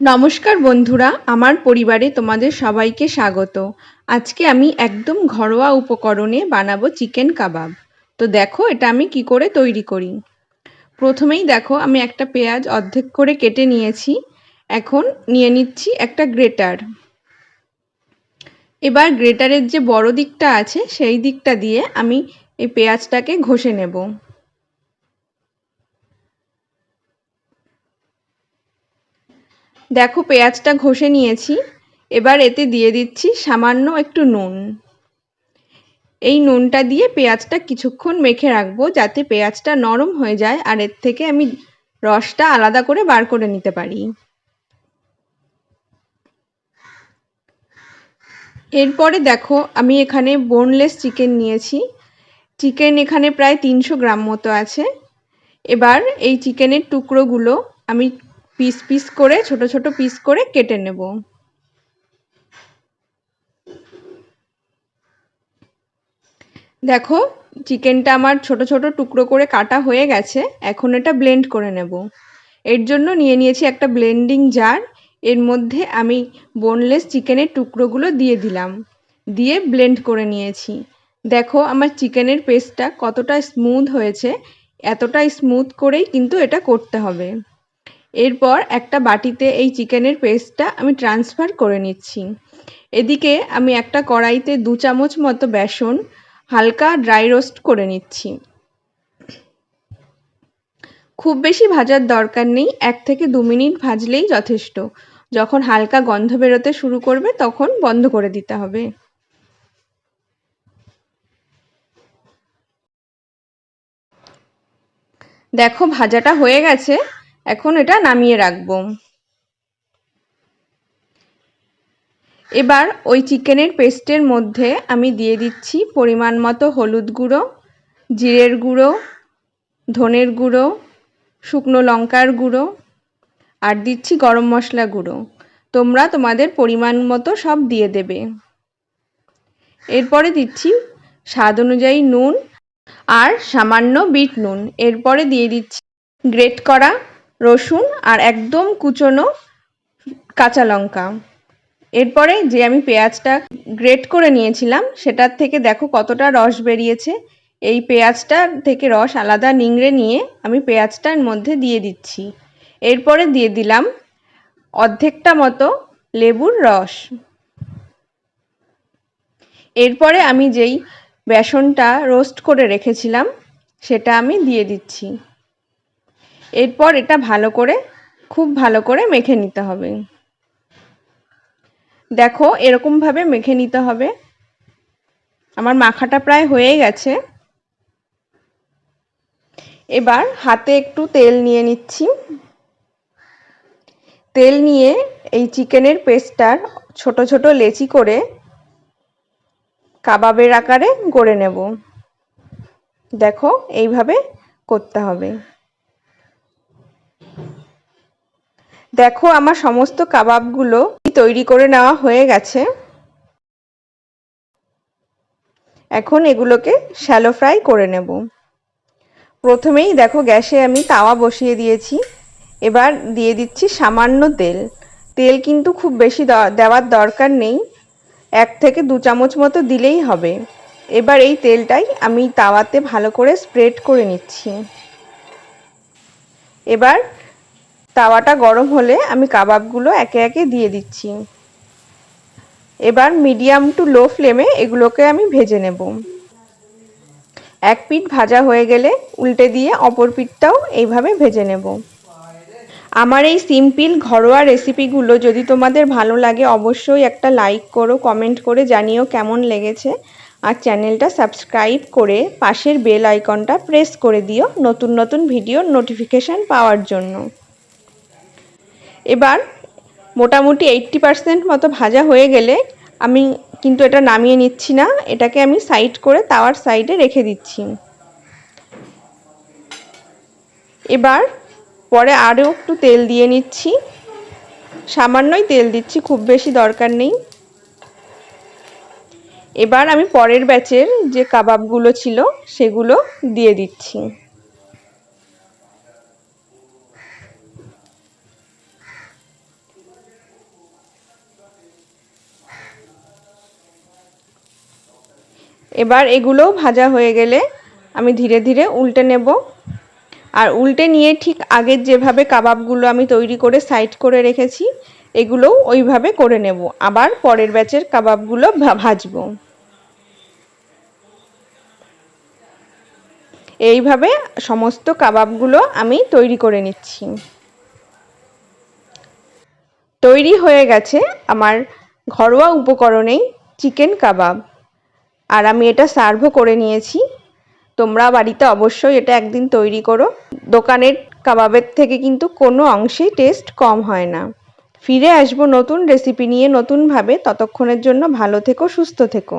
নমস্কার বন্ধুরা, আমার পরিবারে তোমাদের সবাইকে স্বাগত। আজকে আমি একদম ঘরোয়া উপকরণে বানাবো চিকেন কাবাব। তো দেখো, এটা আমি কি করে তৈরি করি। প্রথমেই দেখো, আমি একটা পেঁয়াজ অর্ধেক করে কেটে নিয়েছি। এখন নিয়ে নিচ্ছি একটা গ্রেটার। এবার গ্রেটারের যে বড় দিকটা আছে, সেই দিকটা দিয়ে আমি এই পেঁয়াজটাকে ঘষে নেব। দেখো পেঁয়াজটা ঘষে নিয়েছি, এবার এতে দিয়ে দিচ্ছি সামান্য একটু নুন। এই নুনটা দিয়ে পেঁয়াজটা কিছুক্ষণ মেখে রাখব যাতে পেঁয়াজটা নরম হয়ে যায় আর এর থেকে আমি রসটা আলাদা করে বার করে নিতে পারি। এরপরে দেখো আমি এখানে বোনলেস চিকেন নিয়েছি। চিকেন এখানে প্রায় তিনশো গ্রাম মতো আছে। এবার এই চিকেনের টুকরোগুলো আমি পিস পিস করে, ছোট ছোট পিস করে কেটে নেব। দেখো, চিকেনটা আমার ছোট ছোট টুকরো করে কাটা হয়ে গেছে। এখন এটা ব্লেন্ড করে নেব। এর জন্য নিয়ে নিয়েছি একটা ব্লেন্ডিং জার এর মধ্যে আমি বোনলেস চিকেনের টুকরোগুলো দিয়ে দিলাম। দিয়ে ব্লেন্ড করে নিয়েছি। দেখো, আমার চিকেনের পেস্টটা কতটা স্মুথ হয়েছে। এতটা স্মুথ করেই কিন্তু এটা করতে হবে। এরপর একটা বাটিতে এই চিকেনের পেস্টটা আমি ট্রান্সফার করে নিচ্ছি। এদিকে আমি একটা কড়াইতে দু চামচ মতো বেসন হালকা ড্রাই রোস্ট করে নিচ্ছি। খুব বেশি ভাজার দরকার নেই, এক থেকে দু মিনিট ভাজলেই যথেষ্ট। যখন হালকা গন্ধ বেরোতে শুরু করবে, তখন বন্ধ করে দিতে হবে। দেখো, ভাজাটা হয়ে গেছে। এখন এটা নামিয়ে রাখব। এবার ওই চিকেনের পেস্টের মধ্যে আমি দিয়ে দিচ্ছি পরিমাণ মতো হলুদ গুঁড়ো, জিরের গুঁড়ো, ধনের গুঁড়ো, শুকনো লঙ্কার গুঁড়ো, আর দিচ্ছি গরম মশলা গুঁড়ো। তোমরা তোমাদের পরিমাণ মতো সব দিয়ে দেবে। এরপরে দিচ্ছি স্বাদ অনুযায়ী নুন আর সামান্য বিট নুন। এরপরে দিয়ে দিচ্ছি গ্রেট করা রসুন আর একদম কুচনো কাঁচা লঙ্কা। এরপরে যে আমি পেঁয়াজটা গ্রেট করে নিয়েছিলাম, সেটার থেকে দেখো কতটা রস বেরিয়েছে। এই পেঁয়াজটার থেকে রস আলাদা নিংড়ে নিয়ে আমি পেঁয়াজটার মধ্যে দিয়ে দিচ্ছি। এরপরে দিয়ে দিলাম অর্ধেকটা মতো লেবুর রস। এরপরে আমি যেই বেসনটা রোস্ট করে রেখেছিলাম, সেটা আমি দিয়ে দিচ্ছি। এরপর এটা ভালো করে, খুব ভালো করে মেখে নিতে হবে। দেখো এরকমভাবে মেখে নিতে হবে। আমার মাখাটা প্রায় হয়ে গেছে। এবার হাতে একটু তেল নিয়ে নিচ্ছি। তেল নিয়ে এই চিকেনের পেস্টটার ছোট ছোট লেচি করে কাবাবের আকারে গড়ে নেব। দেখো এইভাবে করতে হবে। দেখো, আমার সমস্ত কাবাবগুলো তৈরি করে নেওয়া হয়ে গেছে। এখন এগুলোকে শ্যালো ফ্রাই করে নেব। প্রথমেই দেখো, গ্যাসে আমি তাওয়া বসিয়ে দিয়েছি। এবার দিয়ে দিচ্ছি সামান্য তেল। তেল কিন্তু খুব বেশি দেওয়ার দরকার নেই। এক থেকে দু চামচ মতো দিলেই হবে। এবার এই তেলটাই আমি তাওয়াতে ভালো করে স্প্রেড করে নিচ্ছি। এবার তাওয়াটা গরম হলে আমি কাবাবগুলো একে একে দিয়ে দিচ্ছি। এবার মিডিয়াম টু লো ফ্লেমে এগুলোকে আমি ভেজে নেব। এক পিঠ ভাজা হয়ে গেলে উল্টে দিয়ে অপর পিঠটাও এইভাবে ভেজে নেব। আমার এই সিম্পল ঘরোয়া রেসিপিগুলো যদি তোমাদের ভালো লাগে অবশ্যই একটা লাইক করো, কমেন্ট করে জানিও কেমন লেগেছে। আর চ্যানেলটা সাবস্ক্রাইব করে পাশের বেল আইকনটা প্রেস করে দিও নতুন নতুন ভিডিওর নোটিফিকেশান পাওয়ার জন্য। এবার মোটামুটি এইট্টি পারসেন্ট মতো ভাজা হয়ে গেলে আমি কিন্তু এটা নামিয়ে নিচ্ছি না, এটাকে আমি সাইড করে তাওয়ার সাইডে রেখে দিচ্ছি। এবার পরে আরও একটু তেল দিয়ে নিচ্ছি। সামান্যই তেল দিচ্ছি, খুব বেশি দরকার নেই। এবার আমি পরের ব্যাচের যে কাবাবগুলো ছিল সেগুলো দিয়ে দিচ্ছি। এবার এগুলো ভাজা হয়ে গেলে আমি ধীরে ধীরে উল্টে নেব। আর উল্টে নিয়ে ঠিক আগের যেভাবে কাবাবগুলো আমি তৈরি করে সাইড করে রেখেছি, এগুলোও ওইভাবে করে নেব। আবার পরের ব্যাচের কাবাবগুলো ভাজবো। এইভাবে সমস্ত কাবাবগুলো আমি তৈরি করে নিচ্ছি। তৈরি হয়ে গেছে আমার ঘরোয়া উপকরণেই চিকেন কাবাব। আর আমি এটা সার্ভও করে নিয়েছি। তোমরা বাড়িতে অবশ্যই এটা একদিন তৈরি করো। দোকানের কাবাবের থেকে কিন্তু কোনো অংশেই টেস্ট কম হয় না। ফিরে আসব নতুন রেসিপি নিয়ে নতুনভাবে। ততক্ষণের জন্য ভালো থেকো, সুস্থ থেকো।